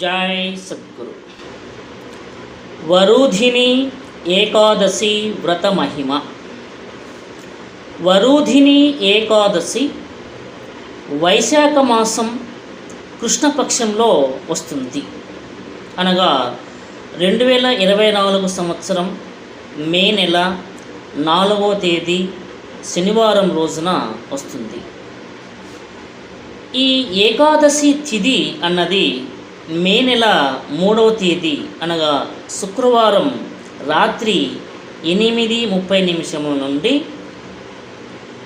జై సద్గురు. వరుధిని ఏకాదశి వ్రత మహిమ. వరుధిని ఏకాదశి వైశాఖ మాసం కృష్ణపక్షంలో వస్తుంది. అనగా రెండు వేల ఇరవై నాలుగు సంవత్సరం మే నెల నాలుగో తేదీ శనివారం రోజున వస్తుంది. ఈ ఏకాదశి తిథి అన్నది మే నెల మూడవ తేదీ అనగా శుక్రవారం రాత్రి ఎనిమిది ముప్పై నిమిషముల నుండి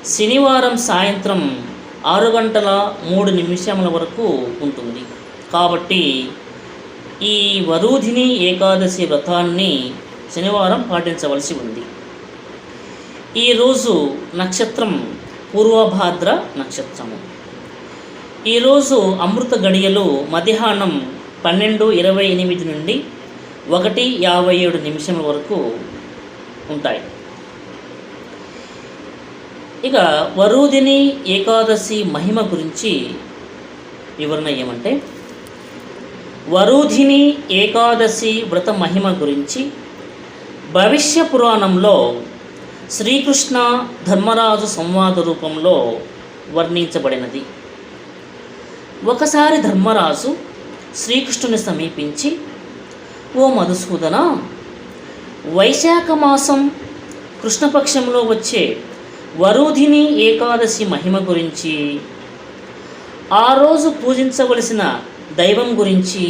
శనివారం సాయంత్రం ఆరు గంటల మూడు నిమిషముల వరకు ఉంటుంది. కాబట్టి ఈ వరూధిని ఏకాదశి వ్రతాన్ని శనివారం పాటించవలసి ఉంది. ఈరోజు నక్షత్రం పూర్వభాద్ర నక్షత్రము. ఈరోజు అమృత గడియలు మధ్యాహ్నం పన్నెండు ఇరవై ఎనిమిది నుండి ఒకటి యాభై ఏడు నిమిషముల వరకు ఉంటాయి. ఇక వరూదిని ఏకాదశి మహిమ గురించి వివరణ ఏమంటే వరుధిని ఏకాదశి వ్రత మహిమ గురించి భవిష్య పురాణంలో శ్రీకృష్ణ ధర్మరాజు సంవాద రూపంలో వర్ణించబడినది. ఒకసారి ధర్మరాజు శ్రీకృష్ణుని సమీపించి ఓ మధుసూదన వైశాఖ మాసం కృష్ణపక్షంలో వచ్చే వరూధిని ఏకాదశి మహిమ గురించి ఆ రోజు పూజించవలసిన దైవం గురించి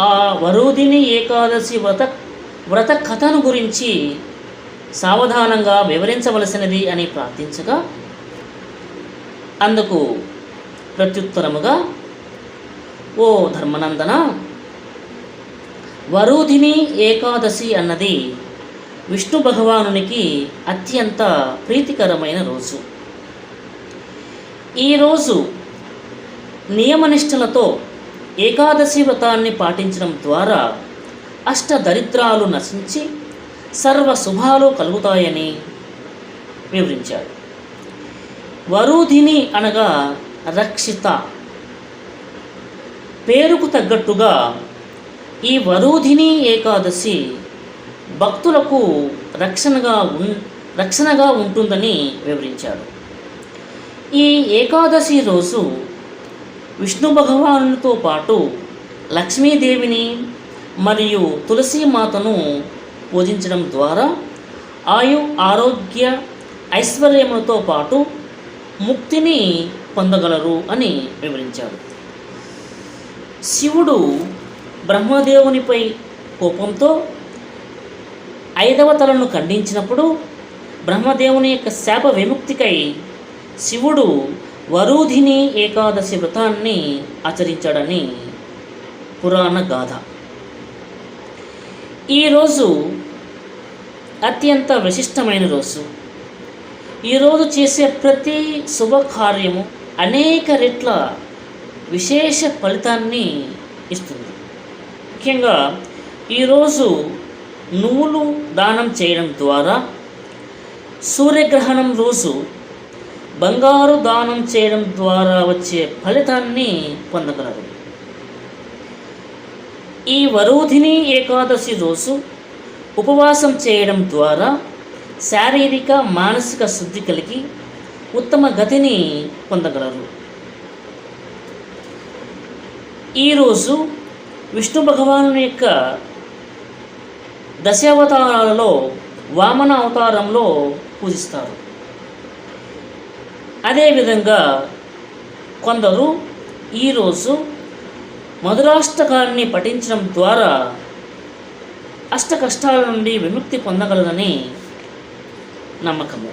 ఆ వరూధిని ఏకాదశి వ్రత వ్రత కథను గురించి సావధానంగా వివరించవలసినది అని ప్రార్థించగా అందుకు ప్రత్యుత్తరముగా ఓ ధర్మనందన వరూధిని ఏకాదశి అన్నది విష్ణు భగవానునికి అత్యంత ప్రీతికరమైన రోజు. ఈరోజు నియమనిష్టలతో ఏకాదశి వ్రతాన్ని పాటించడం ద్వారా అష్ట దరిద్రాలు నశించి సర్వ శుభాలు కలుగుతాయని వివరించాడు. వరూధిని అనగా రక్షిత. పేరుకు తగ్గట్టుగా ఈ వరూధిని ఏకాదశి భక్తులకు రక్షణగా ఉన్ రక్షణగా ఉంటుందని వివరించాడు. ఈ ఏకాదశి రోజు విష్ణు భగవానులతో పాటు లక్ష్మీదేవిని మరియు తులసీమాతను పూజించడం ద్వారా ఆయు ఆరోగ్య ఐశ్వర్యములతో పాటు ముక్తిని పొందగలరు అని వివరించాడు శివుడు బ్రహ్మదేవునిపై కోపంతో ఐదవ తలను ఖండించినప్పుడు బ్రహ్మదేవుని యొక్క శాప విముక్తికై శివుడు వరూధిని ఏకాదశి వ్రతాన్ని ఆచరించాడని పురాణ గాథ. ఈరోజు అత్యంత విశిష్టమైన రోజు. ఈరోజు చేసే ప్రతి శుభకార్యము అనేక రెట్ల విశేష ఫలితాన్ని ఇస్తుంది. ముఖ్యంగా ఈరోజు నువ్వులు దానం చేయడం ద్వారా సూర్యగ్రహణం రోజు బంగారు దానం చేయడం ద్వారా వచ్చే ఫలితాన్ని పొందగలరు. ఈ వరూధిని ఏకాదశి రోజు ఉపవాసం చేయడం ద్వారా శారీరక మానసిక శుద్ధి కలిగి ఉత్తమ గతిని పొందగలరు. ఈరోజు విష్ణు భగవాను యొక్క దశావతారాలలో వామన అవతారంలో పూజిస్తారు. అదేవిధంగా కొందరు ఈరోజు మధురాష్టకాన్ని పఠించడం ద్వారా అష్ట కష్టాల నుండి విముక్తి పొందగలదని నమ్మకము.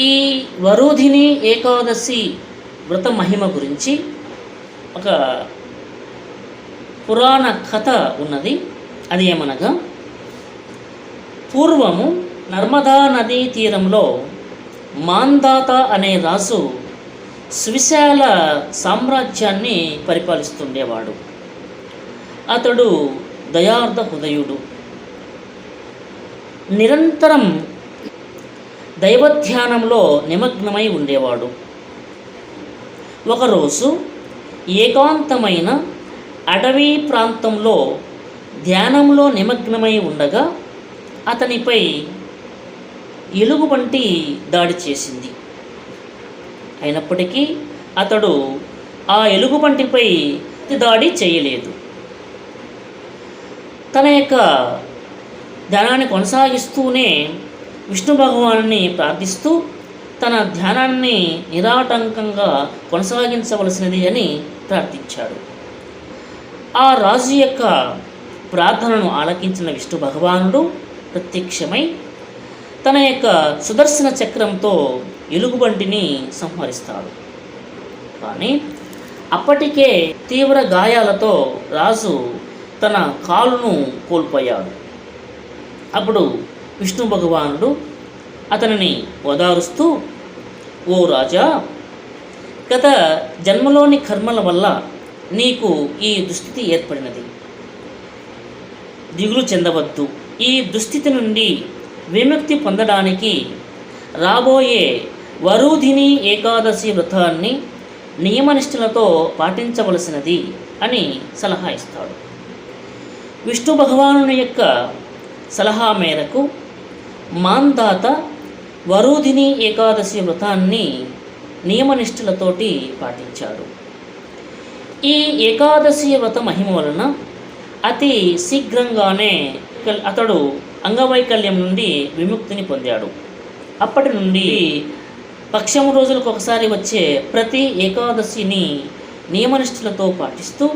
ఈ వరుధిని ఏకాదశి వ్రత మహిమ గురించి ఒక పురాణ కథ ఉన్నది. అది ఏమనగా పూర్వము నర్మదా నదీ తీరంలో మాందాత అనే రాజు సువిశాల సామ్రాజ్యాన్ని పరిపాలిస్తుండేవాడు. అతడు దయార్థ హృదయుడు. నిరంతరం దైవధ్యానంలో నిమగ్నమై ఉండేవాడు. ఒకరోజు ఏకాంతమైన అడవి ప్రాంతంలో ధ్యానంలో నిమగ్నమై ఉండగా అతనిపై ఎలుగుబంటి దాడి చేసింది. అయినప్పటికీ అతడు ఆ ఎలుగుబంటిపై దాడి చేయలేదు. తన యొక్క ధ్యానాన్ని కొనసాగిస్తూనే విష్ణు భగవాన్ని ప్రార్థిస్తూ తన ధ్యానాన్ని నిరాటంకంగా కొనసాగించవలసినది అని ప్రార్థించాడు. ఆ రాజు యొక్క ప్రార్థనను ఆలకించిన విష్ణు భగవానుడు ప్రత్యక్షమై తన యొక్క సుదర్శన చక్రంతో ఎలుగుబంటిని సంహరిస్తాడు. కానీ అప్పటికే తీవ్ర గాయాలతో రాజు తన కాలును కోల్పోయాడు. అప్పుడు విష్ణు భగవానుడు అతనిని ఓదారుస్తూ ఓ రాజా గత జన్మలోని కర్మల వల్ల నీకు ఈ దుస్థితి ఏర్పడినది. దిగులు చెందవద్దు. ఈ దుస్థితి నుండి విముక్తి పొందడానికి రాబోయే వరుధిని ఏకాదశి వ్రతాన్ని నియమనిష్టలతో పాటించవలసినది అని సలహా ఇస్తాడు. విష్ణు భగవానుని యొక్క సలహా మేరకు మాందాత వరుధిని ఏకాదశి వ్రతాన్ని నియమనిష్ఠులతోటి పాటించాడు. ఈ ఏకాదశి వ్రత మహిమ వలన అతి శీఘ్రంగానే అతడు అంగవైకల్యం నుండి విముక్తిని పొందాడు. అప్పటి నుండి పక్షము రోజులకు ఒకసారి వచ్చే ప్రతి ఏకాదశిని నియమనిష్ఠులతో పాటిస్తూ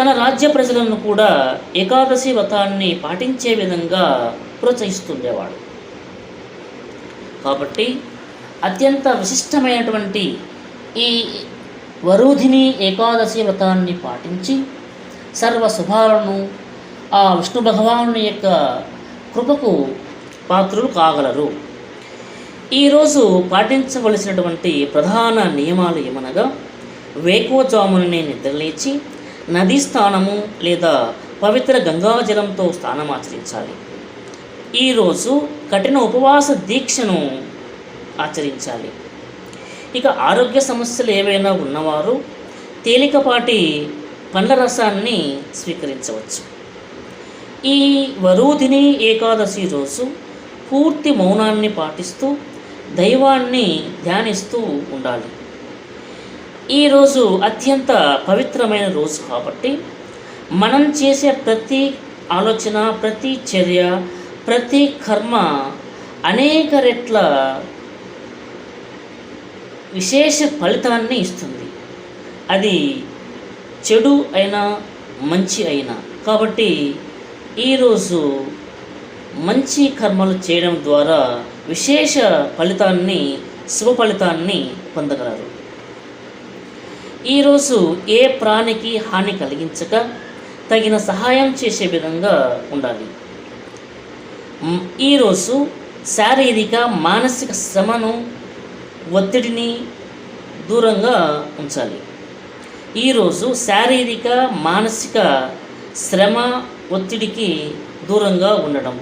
తన రాజ్య ప్రజలను కూడా ఏకాదశి వ్రతాన్ని పాటించే విధంగా ప్రోత్సహిస్తుండేవాడు. కాబట్టి అత్యంత విశిష్టమైనటువంటి ఈ వరుధిని ఏకాదశి వ్రతాన్ని పాటించి సర్వ శుభాలను ఆ విష్ణు భగవానుని యొక్క కృపకు పాత్రులు కాగలరు. ఈరోజు పాటించవలసినటువంటి ప్రధాన నియమాలు ఏమనగా వేకోజాముననే నిద్రలేచి నదీ స్నానము లేదా పవిత్ర గంగాజలంతో స్నానమాచరించాలి ఈరోజు కఠిన ఉపవాస దీక్షను ఆచరించాలి. ఇక ఆరోగ్య సమస్యలు ఏవైనా ఉన్నవారు తేలికపాటి పండ్ల రసాన్ని స్వీకరించవచ్చు. ఈ వరుదిని ఏకాదశి రోజు పూర్తి మౌనాన్ని పాటిస్తూ దైవాన్ని ధ్యానిస్తూ ఉండాలి. ఈరోజు అత్యంత పవిత్రమైన రోజు కాబట్టి మనం చేసే ప్రతి ఆలోచన ప్రతి చర్య ప్రతి కర్మ అనేక రెట్ల విశేష ఫలితాన్ని ఇస్తుంది. అది చెడు అయినా మంచి అయినా. కాబట్టి ఈరోజు మంచి కర్మలు చేయడం ద్వారా విశేష ఫలితాన్ని శుభ ఫలితాన్ని పొందగలరు. ఈరోజు ఏ ప్రాణికి హాని కలిగించక తగిన సహాయం చేసే విధంగా ఉండాలి. ఈరోజు శారీరక మానసిక శ్రమను ఒత్తిడిని దూరంగా ఉంచాలి. ఈరోజు శారీరక మానసిక శ్రమ ఒత్తిడికి దూరంగా ఉండడం.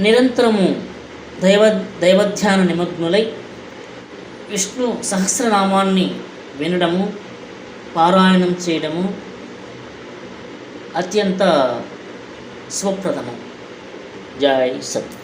నిరంతరము దైవ దైవధ్యాన నిమగ్నులై విష్ణు సహస్రనామాన్ని వినడము పారాయణం చేయడము అత్యంత స్వప్రదము. జై సత్.